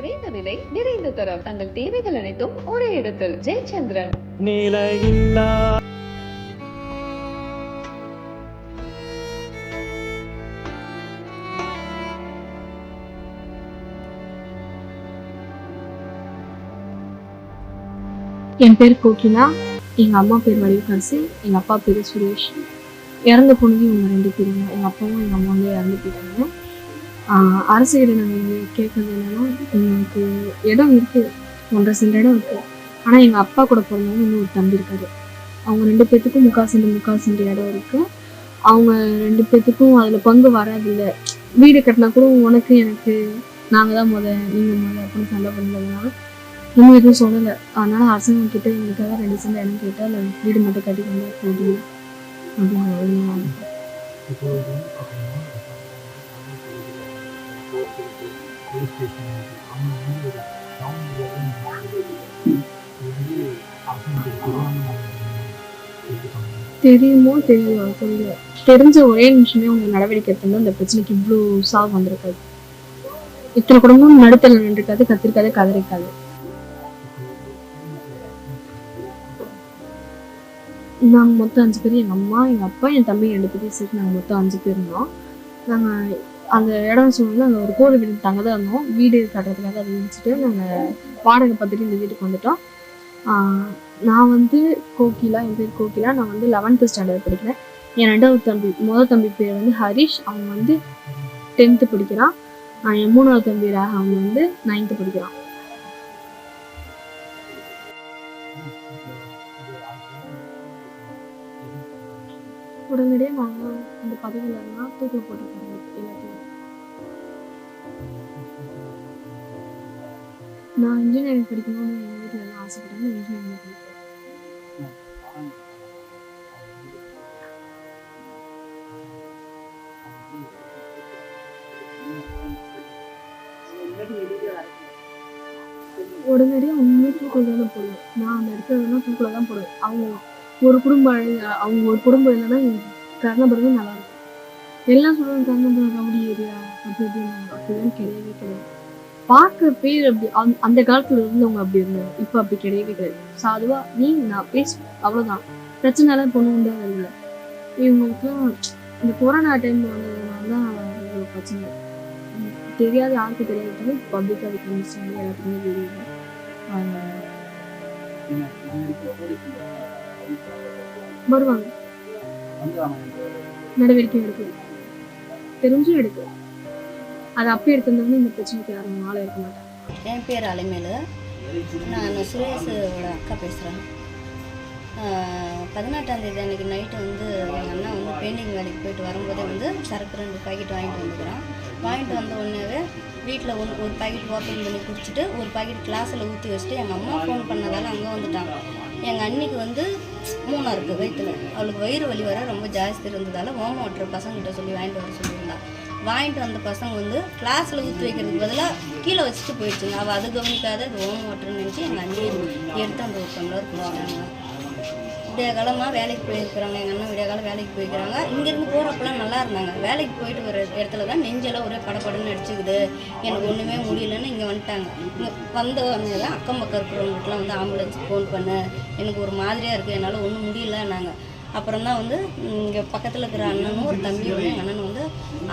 விலை நிறைந்த தரம். தங்கள் தேவைகள் அனைத்தும் ஒரே இடத்தில். ஜெயச்சந்திரன். நிலையில்லா. என் பேர் கோகிலா. எங்கள் அம்மா பேர் வடிவக்கரசி எங்கள் அப்பா பேர் சுரேஷ். இறந்து போனது இவங்க ரெண்டு பேருங்க. எங்கள் அப்பாவும் எங்கள் அம்மா வந்து இறந்து போயிட்டாங்க. ஆஹ் நாங்கள் கேட்கறது என்னன்னா எங்களுக்கு இடம் இருக்குது ஒன்றரை சென்ட் இடம் இருக்குது ஆனால் எங்கள் அப்பா கூட பிறந்தவங்க இன்னும் ஒரு தம்பி இருக்காரு. அவங்க ரெண்டு பேர்த்துக்கும் முக்கால் சென்ட் முக்கால் சென்ட் இடம் இருக்குது அவங்க ரெண்டு பேர்த்துக்கும் அதில் பங்கு வராதில்ல. வீடு கட்டினா கூட உனக்கு எனக்கு நாங்கள் தான் முத நீங்கள் முத அப்படின்னு சண்டை பண்ணுறதுனால இன்னும் எதுவும் சொல்லலை. அதனால அரசாங்கம் கிட்ட எங்களுக்காக ரெண்டு சென்ட் இடம் கேட்டால் வீடு மட்டும் கட்டி கொண்டு போதும் அப்படின்னு அவங்க வந்து ஒரு வந்து தெரியுமோ தெரியல தெரியல. தெரிஞ்ச ஒரே நிமிஷமே அவங்க நடவடிக்கை எடுத்திருந்தா அந்த பிரச்சனைக்கு இவ்வளோ சாவு வந்திருக்காது. இத்தனை குடும்பம் நடுத்தல நின்றுக்காது கத்திருக்காது கதறிக்காது. நாங்கள் மொத்தம் அஞ்சு பேர் எங்கள் அம்மா எங்கள் அப்பா என் தம்பி ரெண்டு பேரையும் சேர்த்து நாங்கள் மொத்தம் அஞ்சு பேர் இருந்தோம். நாங்கள் அந்த இடம் சொன்னோம்னா அங்கே ஒரு கோவில் வீடு தங்க தான் இருந்தோம். வீடு கட்டுறதுக்காக அதை முடிச்சுட்டு நாங்கள் வாடகை பார்த்துட்டு இந்த வீட்டுக்கு வந்துட்டோம். நான் வந்து கோகிலா என் பேர் கோகிலா. நான் வந்து லெவன்த்து ஸ்டாண்டர்ட் படிக்கிறேன். என் ரெண்டாவது தம்பி முதல் தம்பி பேர் வந்து ஹரிஷ். அவன் வந்து டென்த்து படிக்கிறான். என் மூணாவது தம்பி ராகவன் வந்து நைன்த்து படிக்கிறான். உடனடியாக நாங்கள் இந்த பதவியில் எல்லாம் தூக்கில் போட்டுருக்காங்க எல்லாத்தையும் நான் இன்ஜினியரிங் படிக்கணும்னு எங்கள் வீட்டில் எல்லாம் ஆசைப்பட்டாங்க இன்ஜினியரிங் படிப்பேன். உடனடியாக உண்மையே தூக்கில் தானே போடுவேன். நான் அந்த இடத்துல தூக்கில் தான் போடுவேன். அவங்க ஒரு குடும்பம் அவங்க ஒரு குடும்பம் இல்லைன்னா கருணபுரம் நல்லா இருக்கும். எல்லாம் சொல்லுவாங்க கருணபுரம் ரவுடி ஏரியா அப்படி இப்படின்னு. அப்படிலாம் கிடையவே கிடையாது. பார்க்க பேர் அப்படி அந்த- அந்த காலத்துல இருந்தவங்க அப்படி இருந்தாங்க. இப்போ அப்படி கிடையவே கிடையாது. சாதுவா நீ நான் பேச அவ்வளோதான் பிரச்சனைலாம் பொண்ணு உண்டா இல்லை. இவங்களுக்குலாம் இந்த கொரோனா டைம்ல வந்ததுனால தான் இவ்வளோ பிரச்சனை. தெரியாத யாருக்கும் தெரியாது. பப்ளிக்காக கமிஷன் எல்லாத்துக்குமே தெரியுது. வருவாங்க. நடவடிக்கை எடுக்கல தெரிஞ்சும் எடுக்கல அது அப்பயே எடுத்திருந்தோம்னா இந்த பிரச்சனைக்கு யாரும் ஆள இருக்க மாட்டாங்க. என் பேர் அலைமேலு. நான் சுரேஷோட அக்கா பேசுகிறேன் பதினெட்டாந்தேதி அன்றைக்கி நைட்டு வந்து எங்கள் அண்ணா வந்து பெயிண்டிங் வேலைக்கு போயிட்டு வரும்போதே வந்து சரக்கு ரெண்டு பாக்கெட் வாங்கிட்டு வந்துக்கிறான். வாங்கிட்டு வந்த உடனேவே வீட்டில் ஒன்று ஒரு பாக்கெட் ஓப்பன் பண்ணி குடிச்சிட்டு ஒரு பாக்கெட் கிளாஸில் ஊற்றி வச்சுட்டு எங்கள் அம்மா ஃபோன் பண்ணதால் அங்கே வந்துட்டாங்க எங்கள் அண்ணிக்கு வந்து மூணாக இருக்குது வயிற்றுல அவளுக்கு வயிறு வலி வர ரொம்ப ஜாஸ்தி இருந்ததால் ஓமம் ஓட்டுற பசங்ககிட்ட சொல்லி வாங்கிட்டு வர சொல்லியிருந்தாள் வாங்கிட்டு வந்த பசங்க வந்து கிளாஸில் ஊற்றி வைக்கிறதுக்கு பதிலாக கீழே வச்சுட்டு போயிடுச்சுங்க. அவள் அது கவனிக்காத அது ஓமம் ஓட்டுறன்னு நினச்சி எங்கள் அண்ணி எடுத்து அந்த ஒரு டம்ளர் குடிச்சிட்டாங்க விடிய காலமாக வேலைக்கு போயிருக்கிறாங்க. எங்கள் அண்ணன் விடிய காலம் வேலைக்கு போயிருக்கிறாங்க. இங்கேருந்து போகிறப்பெல்லாம் நல்லா இருந்தாங்க. வேலைக்கு போயிட்டு வர இடத்துல தான் நெஞ்செல்லாம் ஒரே படப்படன்னு அடிச்சுக்குது. எனக்கு ஒன்றுமே முடியலன்னு இங்கே வந்துட்டாங்க. இங்கே வந்த உடனே தான் அக்கம் பக்கம் இருக்கிறவங்களுக்குலாம் வந்து ஆம்புலன்ஸ் ஃபோன் பண்ணு. எனக்கு ஒரு மாதிரியாக இருக்குது என்னால் ஒன்றும் முடியல நாங்கள் அப்புறம் தான் வந்து இங்கே பக்கத்தில் இருக்கிற அண்ணனும் ஒரு தம்பியும் எங்கள் அண்ணனும் வந்து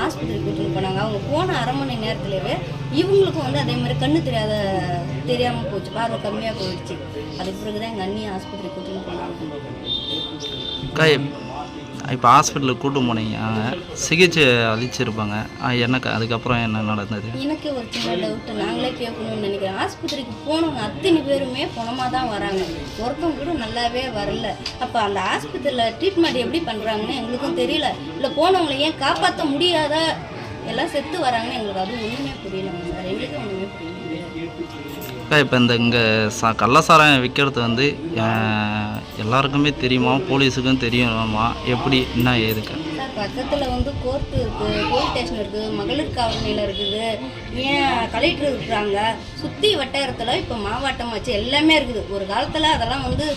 ஆஸ்பத்திரி கூட்டின்னு போனாங்க. அவங்க போன அரை மணி நேரத்துலேயே இவங்களுக்கும் வந்து அதே மாதிரி கண்ணு தெரியாத தெரியாமல் போச்சு. பார்வை கம்மியாக போயிடுச்சு. அதுக்கு பிறகு தான் எங்கள் அண்ணியை ஆஸ்பத்திரி கூட்டின்னு போனாங்க. இப்போ ஹாஸ்பிட்டலுக்கு கூட்டு போனீங்க. சிகிச்சை அளிச்சிருப்பாங்க. என்ன அதுக்கப்புறம் என்ன நடந்தது? எனக்கு ஒரு சின்ன டவுட்டு நாங்களே கேட்கணும்னு நினைக்கிறேன். ஆஸ்பத்திரிக்கு போனவங்க அத்தனை பேருமே பணமாக தான் வராங்க. ஒருத்தவங்க கூட நல்லாவே வரல. அப்போ அந்த ஆஸ்பத்திரியில் ட்ரீட்மெண்ட் எப்படி பண்ணுறாங்கன்னு எங்களுக்கும் தெரியல. இல்லை போனவங்களை ஏன் காப்பாற்ற முடியாத? எல்லாம் செத்து வராங்கன்னு எங்களுக்கு அது ஒன்றுமே புரியல. சார் எங்களுக்கும் ஒன்றுமே புரியல. அக்கா இப்போ இந்த இங்கே சா கள்ளசாராயம் விற்கிறது வந்து எல்லாருக்குமே தெரியுமா? போலீஸுக்கும் தெரியுமா? எப்படி என்ன ஏதுக்கு? பக்கத்தில் வந்து கோர்ட்டு இருக்குது போலீஸ் ஸ்டேஷன் இருக்குது மகளிர் காவல் இருக்குது. ஏன் கலெக்டர் இருக்கிறாங்க சுற்றி வட்டாரத்தில் இப்போ மாவட்டம் வச்சு எல்லாமே இருக்குது. ஒரு காலத்தில் அதெல்லாம் வந்து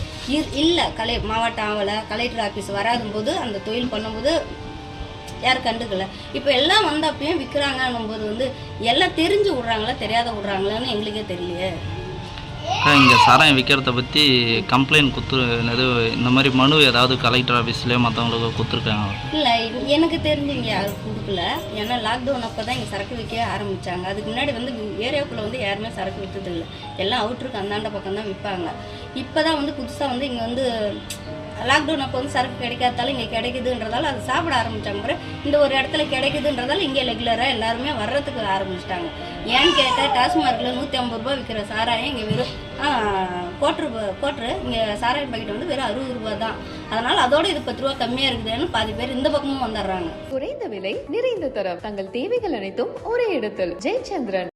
இல்லை. கலை மாவட்டம் ஆகலை. கலெக்டர் ஆஃபீஸ் வராதும்போது போது அந்த தொழில் பண்ணும்போது யாரும் கண்டுக்கல. இப்போ எல்லாம் வந்து அப்பயும் விற்கிறாங்கன்னும் போது வந்து எல்லாம் தெரிஞ்சு விட்றாங்களா தெரியாத விட்றாங்களான்னு எங்களுக்கே தெரியலையே. இங்கே சாராயம் விற்கிறத பற்றி கம்ப்ளைண்ட் குத்து என்னது இந்த மாதிரி மனு ஏதாவது கலெக்டர் ஆஃபீஸ்லேயோ மற்றவங்களுக்கு கொடுத்துருக்காங்க இல்லை எனக்கு தெரிஞ்சு இங்கே யாரும் கொடுக்கல. ஏன்னா லாக்டவுன் அப்போ தான் இங்கே சரக்கு விற்க ஆரம்பித்தாங்க அதுக்கு முன்னாடி வந்து ஏரியாவுக்குள்ளே வந்து யாருமே சரக்கு விற்றது இல்லை எல்லாம் அவுட்ருக்கு அந்தாண்ட பக்கம் தான் விற்பாங்க இப்போ தான் வந்து புதுசாக வந்து இங்கே வந்து லாக்டவுன் அப்போ வந்து சரக்கு கிடைக்காதாலும் இங்கே கிடைக்குதுன்றதால அதை சாப்பிட ஆரம்பித்தாங்க பிறகு இந்த ஒரு இடத்துல கிடைக்குதுன்றதால இங்கே ரெகுலராக எல்லாருமே வர்றதுக்கு ஆரம்பிச்சிட்டாங்க. ஏன்னு கேட்டால் டாஸ்மார்க்கில் நூற்றி ஐம்பது ரூபா விற்கிற சாராயம் இங்கே வெறும் கோட்ரு கோட்ரு இங்கே சாராயம் பாக்கெட் வந்து வெறும் அறுபது ரூபா தான். அதனால் அதோட இது பத்து ரூபா கம்மியாக இருக்குதுன்னு பாதி பேர் இந்த பக்கமும் வந்துடுறாங்க. குறைந்த விலை நிறைந்த தரம். தங்கள் தேவைகள் அனைத்தும் ஒரே இடத்தில். ஜெயச்சந்திரன்.